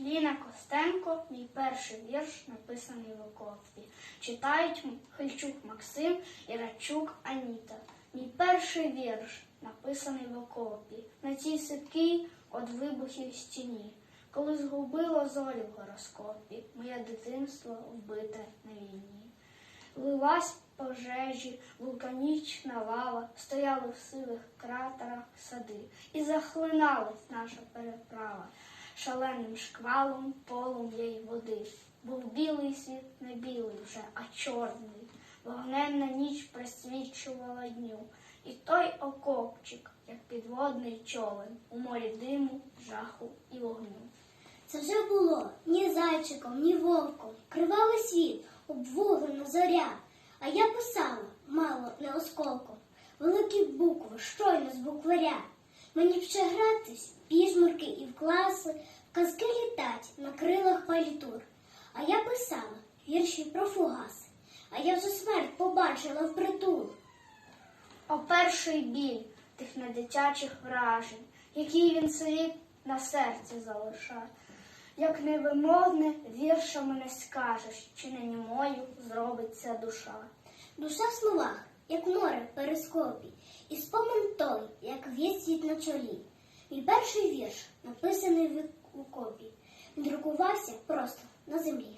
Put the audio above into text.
Ліна Костенко, мій перший вірш, написаний в окопі. Читають Хильчук Максим і Радчук Аніта. Мій перший вірш, написаний в окопі. На цій сипкій од вибухів стіні. Коли згубило зорі в гороскопі, моє дитинство вбите на війні. Лилась пожежі, вулканічна лава, стояли в сивих кратерах сади, і захлиналась наша переправа шаленим шквалом полум'я й води. Був білий світ не білий вже, а чорний. Вогненна ніч присвічувала дню. І той окопчик, як підводний човен, у морі диму, жаху і вогню. Це вже було ні зайчиком, ні вовком. Кривавий світ, обвуглена зоря. А я писала, мало не осколком, великі букви, щойно з букваря. Мені ще гратись, піжмурки і класи, казки літать на крилах палітур. А я писала вірші про фугаси, а я вже смерть побачила впритул. О перший біль тих недитячих вражень, який він слід на серці залишає. Як невимовне віршами не скажеш, чи не німою зробиться душа. Душа в словах, як море в перископі, і спомин той, як вісвіт на чолі. Мій перший написаний в окопі, друкувався просто на землі.